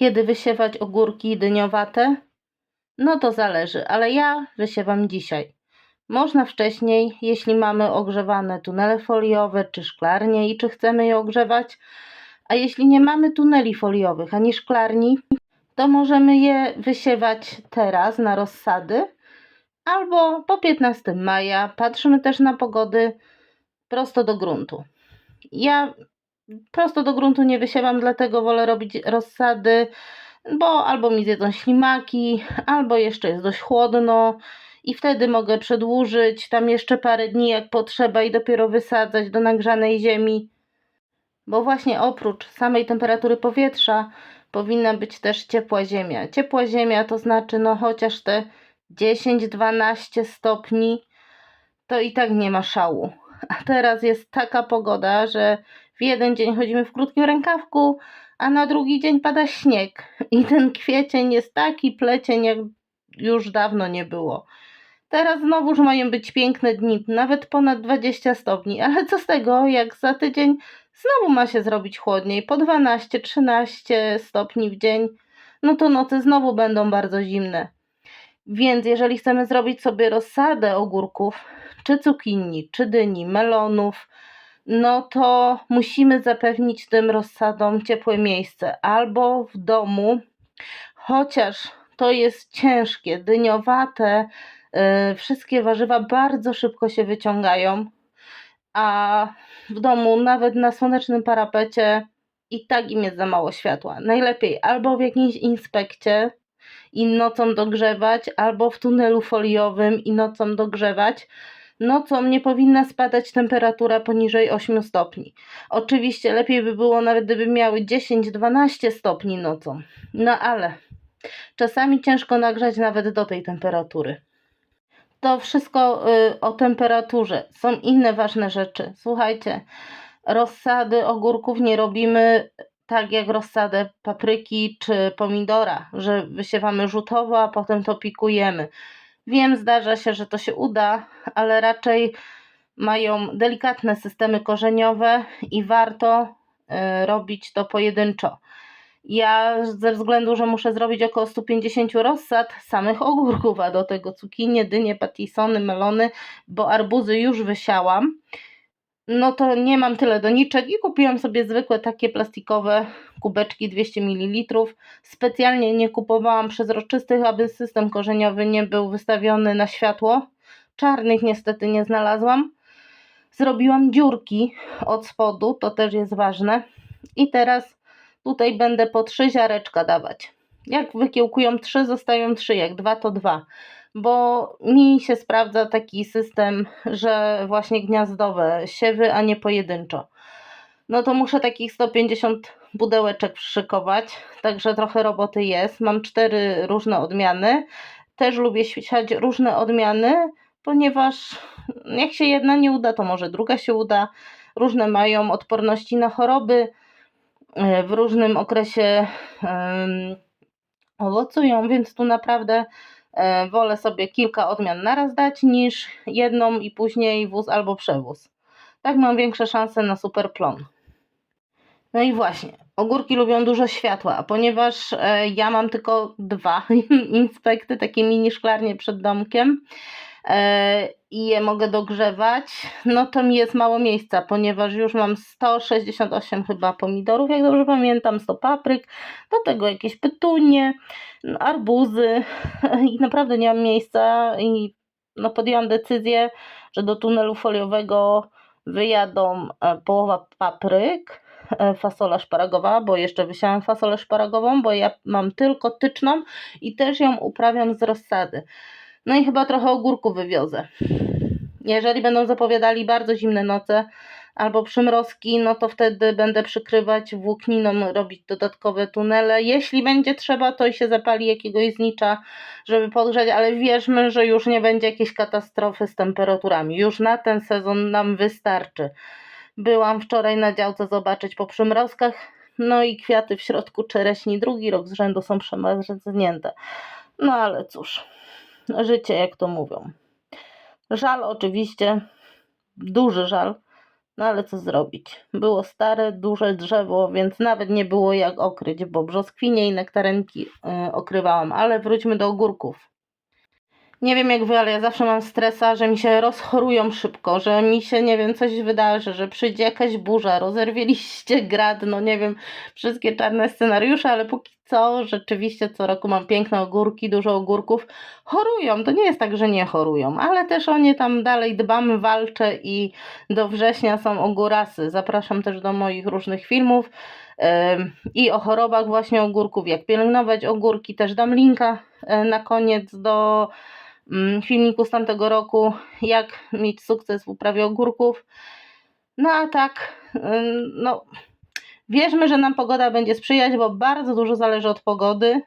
Kiedy wysiewać ogórki dyniowate? No to zależy, ale ja wysiewam dzisiaj. Można wcześniej, jeśli mamy ogrzewane tunele foliowe czy szklarnie i czy chcemy je ogrzewać, a jeśli nie mamy tuneli foliowych ani szklarni, to możemy je wysiewać teraz na rozsady albo po 15 maja. Patrzymy też na pogody prosto do gruntu. Ja prosto do gruntu nie wysiewam, dlatego wolę robić rozsady, bo albo mi zjedzą ślimaki, albo jeszcze jest dość chłodno i wtedy mogę przedłużyć tam jeszcze parę dni jak potrzeba i dopiero wysadzać do nagrzanej ziemi. Bo właśnie oprócz samej temperatury powietrza powinna być też ciepła ziemia. Ciepła ziemia to znaczy no chociaż te 10-12 stopni to i tak nie ma szału. A teraz jest taka pogoda, że w jeden dzień chodzimy w krótkim rękawku, a na drugi dzień pada śnieg. I ten kwiecień jest taki plecień, jak już dawno nie było. Teraz znowuż mają być piękne dni, nawet ponad 20 stopni, ale co z tego, jak za tydzień znowu ma się zrobić chłodniej, po 12-13 stopni w dzień, no to noce znowu będą bardzo zimne. Więc jeżeli chcemy zrobić sobie rozsadę ogórków, czy cukinii, czy dyni, melonów, no to musimy zapewnić tym rozsadom ciepłe miejsce albo w domu, chociaż to jest ciężkie, dyniowate, yy, wszystkie warzywa bardzo szybko się wyciągają, a w domu, nawet na słonecznym parapecie, i tak im jest za mało światła. Najlepiej albo w jakiejś inspekcie i nocą dogrzewać, albo w tunelu foliowym i nocą dogrzewać. Nocą nie powinna spadać temperatura poniżej 8 stopni. Oczywiście lepiej by było nawet gdyby miały 10-12 stopni nocą. No ale czasami ciężko nagrzać nawet do tej temperatury. To wszystko y, o temperaturze. Są inne ważne rzeczy. Słuchajcie, rozsady ogórków nie robimy tak jak rozsadę papryki czy pomidora, że wysiewamy rzutowo, a potem to pikujemy. Wiem, zdarza się, że to się uda, ale raczej mają delikatne systemy korzeniowe i warto y, robić to pojedynczo. Ja ze względu, że muszę zrobić około 150 rozsad samych ogórków, a do tego cukinie, dynie, patisony, melony, bo arbuzy już wysiałam, no to nie mam tyle doniczek i kupiłam sobie zwykłe takie plastikowe kubeczki 200 ml. Specjalnie nie kupowałam przezroczystych, aby system korzeniowy nie był wystawiony na światło. Czarnych niestety nie znalazłam. Zrobiłam dziurki od spodu, to też jest ważne. I teraz tutaj będę po trzy ziareczka dawać. Jak wykiełkują trzy, zostają trzy, jak dwa to dwa. Bo mi się sprawdza taki system, że właśnie gniazdowe siewy, a nie pojedynczo. No to muszę takich 150 pudełeczek przyszykować, także trochę roboty jest. Mam cztery różne odmiany. Też lubię siać różne odmiany, ponieważ jak się jedna nie uda, to może druga się uda. Różne mają odporności na choroby, e, w różnym okresie em, owocują, więc tu naprawdę wolę sobie kilka odmian naraz dać niż jedną i później wóz albo przewóz. Tak mam większe szanse na super plon. No i właśnie, ogórki lubią dużo światła, a ponieważ e, ja mam tylko dwa inspekty, takie mini szklarnie przed domkiem e, i je mogę dogrzewać, no to mi jest mało miejsca, ponieważ już mam 168 chyba pomidorów, jak dobrze pamiętam, 100 papryk, do tego jakieś petunie, no, arbuzy i naprawdę nie mam miejsca i no podjęłam decyzję, że do tunelu foliowego wyjadą e, połowa papryk, e, fasola szparagowa, bo jeszcze wysiałam fasolę szparagową, bo ja mam tylko tyczną i też ją uprawiam z rozsady. No i chyba trochę ogórku wywiozę. Jeżeli będą zapowiadali bardzo zimne noce albo przymrozki, no to wtedy będę przykrywać włókniną, robić dodatkowe tunele. Jeśli będzie trzeba, to i się zapali jakiegoś znicza, żeby podgrzać, ale wierzmy, że już nie będzie jakiejś katastrofy z temperaturami. Już na ten sezon nam wystarczy. Byłam wczoraj na działce zobaczyć po przymrozkach, no i kwiaty w środku czereśni drugi rok z rzędu są przemarznięte. No ale cóż, życie jak to mówią. Żal oczywiście, duży żal, No ale co zrobić? Było stare, duże drzewo, więc nawet nie było jak okryć, bo brzoskwinie i nektarenki y, okrywałam. Ale wróćmy do ogórków. Nie wiem jak wy, ale ja zawsze mam stresa, że mi się rozchorują szybko, że mi się, nie wiem, coś wydarzy, że przyjdzie jakaś burza, rozerwie liście, grad, no nie wiem, wszystkie czarne scenariusze, ale póki co rzeczywiście co roku mam piękne ogórki, dużo ogórków. Chorują, to nie jest tak, że nie chorują, ale też o nie tam dalej dbamy, walczę i do września są ogórasy. Zapraszam też do moich różnych filmów i o chorobach właśnie ogórków, jak pielęgnować ogórki, też dam linka e, na koniec do filmiku z tamtego roku, jak mieć sukces w uprawie ogórków. No a tak, no wierzmy, że nam pogoda będzie sprzyjać, bo bardzo dużo zależy od pogody,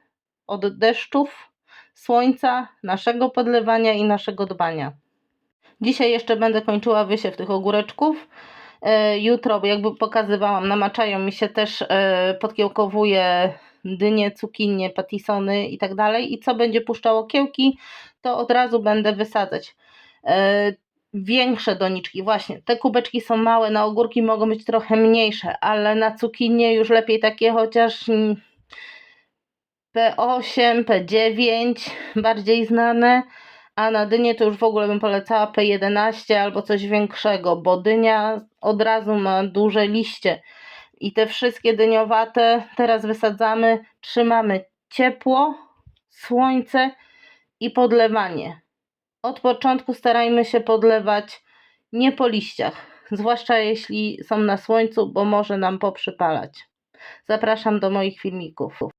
od deszczów, słońca, naszego podlewania i naszego dbania. Dzisiaj jeszcze będę kończyła wysiew tych ogóreczków. E, Jutro, bo jakby pokazywałam, namaczają mi się też, e, podkiełkowuje dynie, cukinie, patisony i tak dalej. I co będzie puszczało kiełki, to od razu będę wysadzać. E, Większe doniczki, właśnie. Te kubeczki są małe, na ogórki mogą być trochę mniejsze, ale na cukinie już lepiej takie chociaż mm, P8, P9, bardziej znane, a na dynię to już w ogóle bym polecała P11 albo coś większego, bo dynia od razu ma duże liście. I te wszystkie dyniowate teraz wysadzamy, trzymamy ciepło, słońce i podlewanie. Od początku starajmy się podlewać nie po liściach, zwłaszcza jeśli są na słońcu, bo może nam poprzypalać. Zapraszam do moich filmików.